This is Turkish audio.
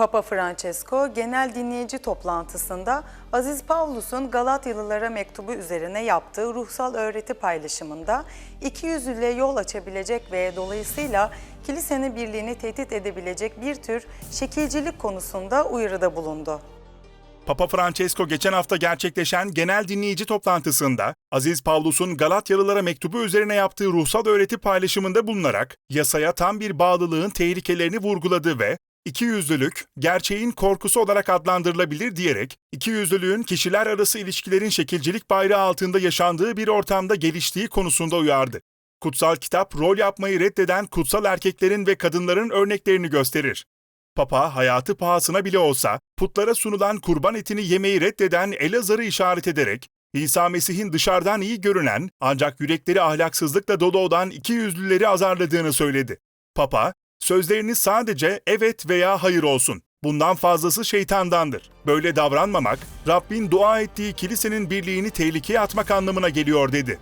Papa Francesco genel dinleyici toplantısında Aziz Pavlus'un Galatyalılara mektubu üzerine yaptığı ruhsal öğreti paylaşımında ikiyüzlülüğe yol açabilecek ve dolayısıyla kilisenin birliğini tehdit edebilecek bir tür şekilcilik konusunda uyarıda bulundu. Papa Francesco geçen hafta gerçekleşen genel dinleyici toplantısında Aziz Pavlus'un Galatyalılara mektubu üzerine yaptığı ruhsal öğreti paylaşımında bulunarak yasaya tam bir bağlılığın tehlikelerini vurguladı ve ikiyüzlülük gerçeğin korkusu olarak adlandırılabilir diyerek ikiyüzlülüğün kişiler arası ilişkilerin şekilcilik bayrağı altında yaşandığı bir ortamda geliştiği konusunda uyardı. Kutsal kitap rol yapmayı reddeden kutsal erkeklerin ve kadınların örneklerini gösterir. Papa hayatı pahasına bile olsa putlara sunulan kurban etini yemeyi reddeden Elazar'ı işaret ederek İsa Mesih'in dışarıdan iyi görünen ancak yürekleri ahlaksızlıkla dolu olan iki yüzlüleri azarladığını söyledi. Papa, sözleriniz sadece evet veya hayır olsun. Bundan fazlası şeytandandır. Böyle davranmamak, Rabbin dua ettiği kilisenin birliğini tehlikeye atmak anlamına geliyor dedi.